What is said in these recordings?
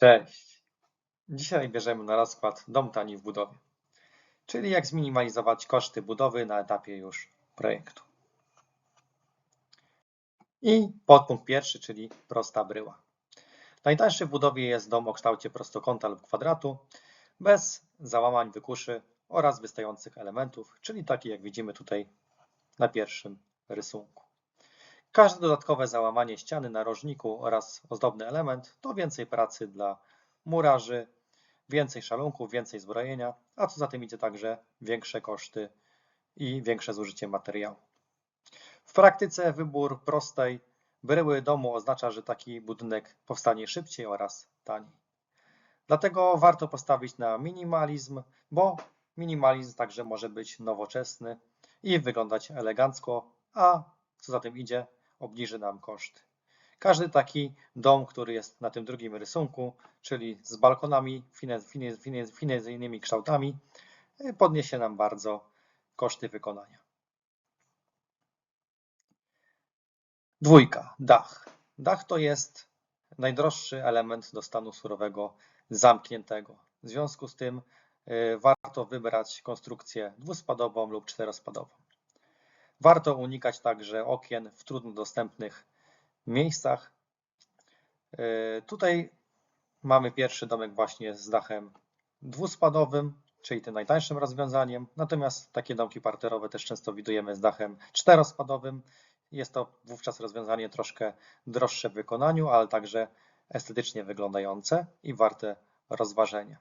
Cześć! Dzisiaj bierzemy na rozkład dom tani w budowie, czyli jak zminimalizować koszty budowy na etapie już projektu. I podpunkt pierwszy, czyli prosta bryła. Najtańszy w budowie jest dom o kształcie prostokąta lub kwadratu, bez załamań, wykuszy oraz wystających elementów, czyli taki jak widzimy tutaj na pierwszym rysunku. Każde dodatkowe załamanie ściany narożniku oraz ozdobny element to więcej pracy dla murarzy, więcej szalunków, więcej zbrojenia, a co za tym idzie także większe koszty i większe zużycie materiału. W praktyce wybór prostej bryły domu oznacza, że taki budynek powstanie szybciej oraz taniej. Dlatego warto postawić na minimalizm, bo minimalizm także może być nowoczesny i wyglądać elegancko, a co za tym idzie, obniży nam koszty. Każdy taki dom, który jest na tym drugim rysunku, czyli z balkonami, finezyjnymi kształtami, podniesie nam bardzo koszty wykonania. Dwójka, dach. Dach to jest najdroższy element do stanu surowego zamkniętego. W związku z tym y, warto wybrać konstrukcję dwuspadową lub czterospadową. Warto unikać także okien w trudno dostępnych miejscach. E, tutaj mamy pierwszy domek właśnie z dachem dwuspadowym, czyli tym najtańszym rozwiązaniem. Natomiast takie domki parterowe też często widujemy z dachem czterospadowym. Jest to wówczas rozwiązanie troszkę droższe w wykonaniu, ale także estetycznie wyglądające i warte rozważenia.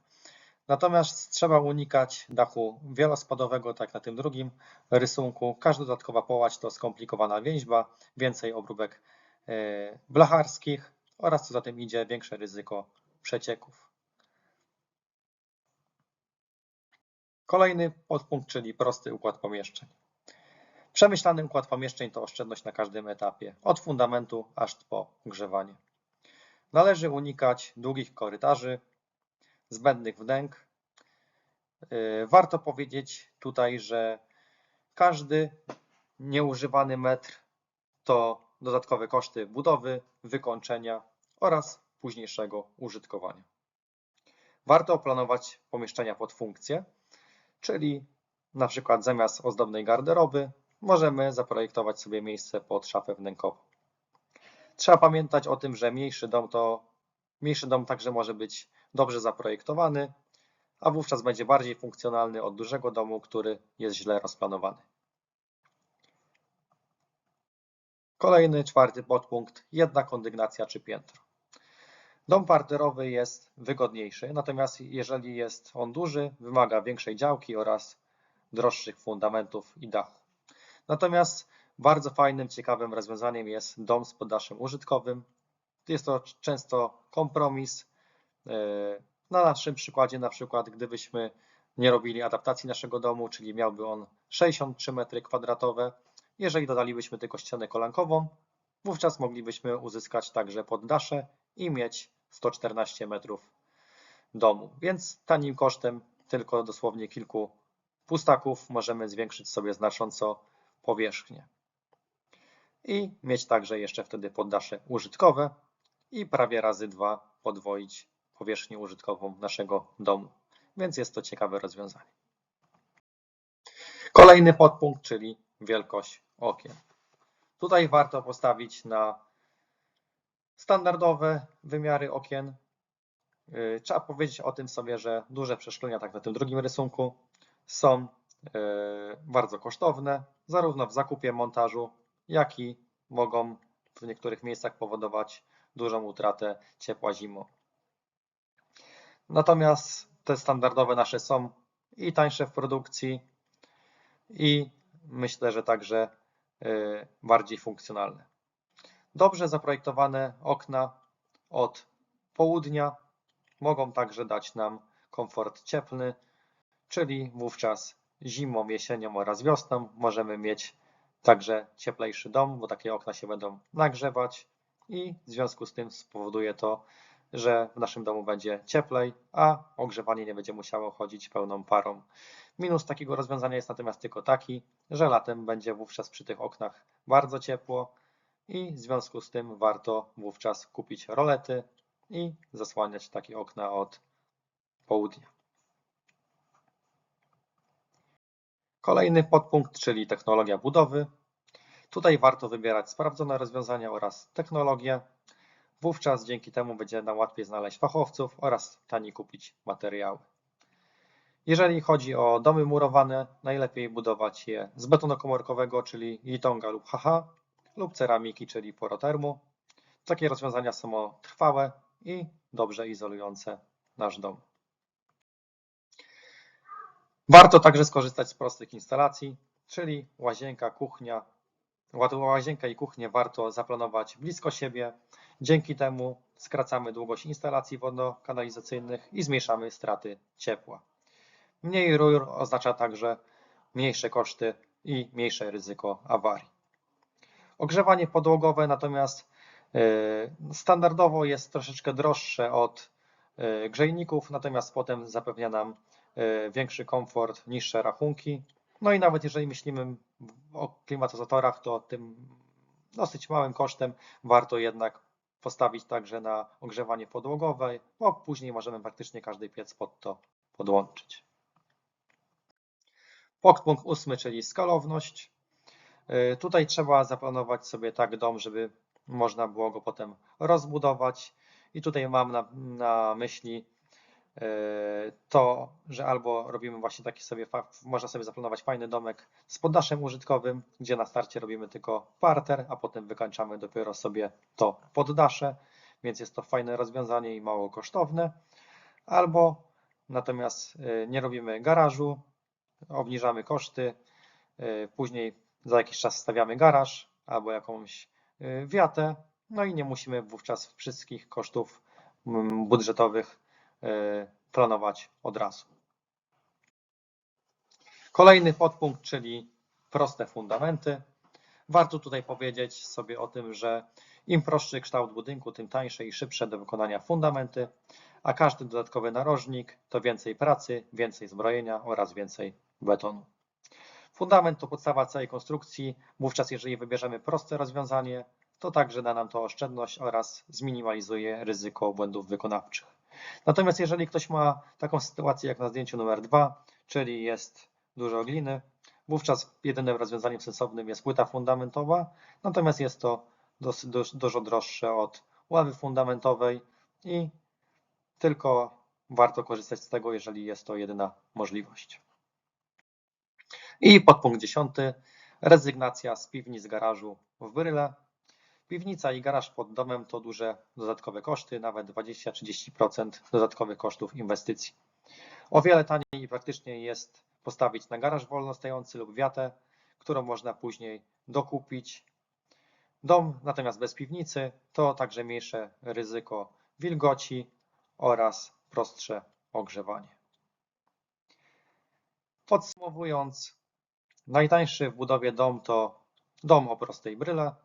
Natomiast trzeba unikać dachu wielospadowego, tak na tym drugim rysunku. Każda dodatkowa połać to skomplikowana więźba, więcej obróbek e, blacharskich oraz co za tym idzie większe ryzyko przecieków. Kolejny podpunkt, czyli prosty układ pomieszczeń. Przemyślany układ pomieszczeń to oszczędność na każdym etapie, od fundamentu aż po ogrzewanie. Należy unikać długich korytarzy, zbędnych wnęk. Y, warto powiedzieć tutaj, że każdy nieużywany metr to dodatkowe koszty budowy, wykończenia oraz późniejszego użytkowania. Warto planować pomieszczenia pod funkcję, czyli na przykład zamiast ozdobnej garderoby możemy zaprojektować sobie miejsce pod szafę wnękową. Trzeba pamiętać o tym, że mniejszy dom to mniejszy dom także może być dobrze zaprojektowany, a wówczas będzie bardziej funkcjonalny od dużego domu, który jest źle rozplanowany. Kolejny, czwarty podpunkt, jedna kondygnacja czy piętro. Dom parterowy jest wygodniejszy, natomiast jeżeli jest on duży, wymaga większej działki oraz droższych fundamentów i dachu. Natomiast bardzo fajnym, ciekawym rozwiązaniem jest dom z poddaszem użytkowym. Jest to często kompromis E, na naszym przykładzie, na przykład, gdybyśmy nie robili adaptacji naszego domu, czyli miałby on 63 m2, jeżeli dodalibyśmy tylko ścianę kolankową, wówczas moglibyśmy uzyskać także poddasze i mieć 114 metrów domu. Więc tanim kosztem tylko dosłownie kilku pustaków możemy zwiększyć sobie znacząco powierzchnię. I mieć także jeszcze wtedy poddasze użytkowe i prawie razy dwa podwoić powierzchnię użytkową naszego domu, więc jest to ciekawe rozwiązanie. Kolejny podpunkt, czyli wielkość okien. Tutaj warto postawić na standardowe wymiary okien. Y, trzeba powiedzieć o tym sobie, że duże przeszklenia, tak na tym drugim rysunku, są y, bardzo kosztowne, zarówno w zakupie, montażu, jak i mogą w niektórych miejscach powodować dużą utratę ciepła zimą. Natomiast te standardowe nasze są i tańsze w produkcji i myślę, że także y, bardziej funkcjonalne. Dobrze zaprojektowane okna od południa mogą także dać nam komfort cieplny, czyli wówczas zimą, jesienią oraz wiosną możemy mieć także cieplejszy dom, bo takie okna się będą nagrzewać i w związku z tym spowoduje to, że w naszym domu będzie cieplej, a ogrzewanie nie będzie musiało chodzić pełną parą. Minus takiego rozwiązania jest natomiast tylko taki, że latem będzie wówczas przy tych oknach bardzo ciepło i w związku z tym warto wówczas kupić rolety i zasłaniać takie okna od południa. Kolejny podpunkt, czyli technologia budowy. Tutaj warto wybierać sprawdzone rozwiązania oraz technologie. Wówczas dzięki temu będzie nam łatwiej znaleźć fachowców oraz taniej kupić materiały. Jeżeli chodzi o domy murowane, najlepiej budować je z betonu komórkowego, czyli Litonga lub HH, lub ceramiki, czyli porotermu. Takie rozwiązania są trwałe i dobrze izolujące nasz dom. Warto także skorzystać z prostych instalacji, czyli łazienka, kuchnia. Łazienkę i kuchnię warto zaplanować blisko siebie. Dzięki temu skracamy długość instalacji wodno-kanalizacyjnych i zmniejszamy straty ciepła. Mniej rur oznacza także mniejsze koszty i mniejsze ryzyko awarii. Ogrzewanie podłogowe natomiast e, standardowo jest troszeczkę droższe od e, grzejników, natomiast potem zapewnia nam e, większy komfort, niższe rachunki. No i nawet jeżeli myślimy o klimatyzatorach, to tym dosyć małym kosztem warto jednak postawić także na ogrzewanie podłogowe, bo później możemy praktycznie każdy piec pod to podłączyć. Podpunkt ósmy, czyli skalowność. Y, tutaj trzeba zaplanować sobie tak dom, żeby można było go potem rozbudować. I tutaj mam na, na myśli to, że albo robimy właśnie taki sobie, można sobie zaplanować fajny domek z poddaszem użytkowym, gdzie na starcie robimy tylko parter, a potem wykańczamy dopiero sobie to poddasze, więc jest to fajne rozwiązanie i mało kosztowne. Albo natomiast y, nie robimy garażu, obniżamy koszty, później za jakiś czas stawiamy garaż albo jakąś y, wiatę, no i nie musimy wówczas wszystkich kosztów mm, budżetowych y, planować od razu. Kolejny podpunkt, czyli proste fundamenty. Warto tutaj powiedzieć sobie o tym, że im prostszy kształt budynku, tym tańsze i szybsze do wykonania fundamenty, a każdy dodatkowy narożnik to więcej pracy, więcej zbrojenia oraz więcej betonu. Fundament to podstawa całej konstrukcji, wówczas jeżeli wybierzemy proste rozwiązanie, to także da nam to oszczędność oraz zminimalizuje ryzyko błędów wykonawczych. Natomiast jeżeli ktoś ma taką sytuację jak na zdjęciu numer 2, czyli jest dużo gliny, wówczas jedynym rozwiązaniem sensownym jest płyta fundamentowa, natomiast jest to dosyć, dużo droższe od ławy fundamentowej i tylko warto korzystać z tego, jeżeli jest to jedyna możliwość. I podpunkt dziesiąty, rezygnacja z piwnic garażu w Bryle. Piwnica i garaż pod domem to duże dodatkowe koszty, nawet 20-30% dodatkowych kosztów inwestycji. O wiele taniej i praktyczniej jest postawić na garaż wolnostojący lub wiatę, którą można później dokupić. Dom natomiast bez piwnicy to także mniejsze ryzyko wilgoci oraz prostsze ogrzewanie. Podsumowując, Najtańszy w budowie dom to dom o prostej bryle,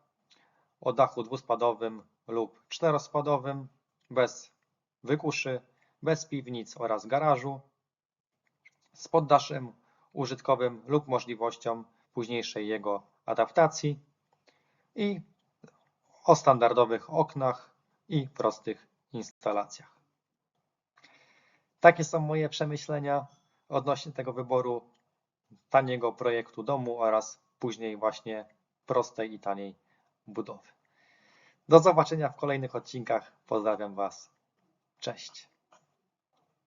o dachu dwuspadowym lub czterospadowym, bez wykuszy, bez piwnic oraz garażu, z poddaszem użytkowym lub możliwością późniejszej jego adaptacji i o standardowych oknach i prostych instalacjach. Takie są moje przemyślenia odnośnie tego wyboru taniego projektu domu oraz później właśnie prostej i taniej budowy. Do zobaczenia w kolejnych odcinkach. Pozdrawiam Was. Cześć.